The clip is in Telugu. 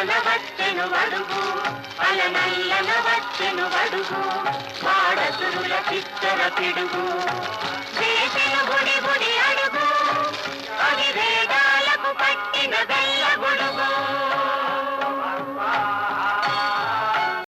అలనలన వచ్చెను వడుగు అలనల్లన వచ్చెను వడుగు వాడసురుల పిడుగు. గుడి గుడి అడుగు అవి వేదాలకు పట్టిన బెల్ల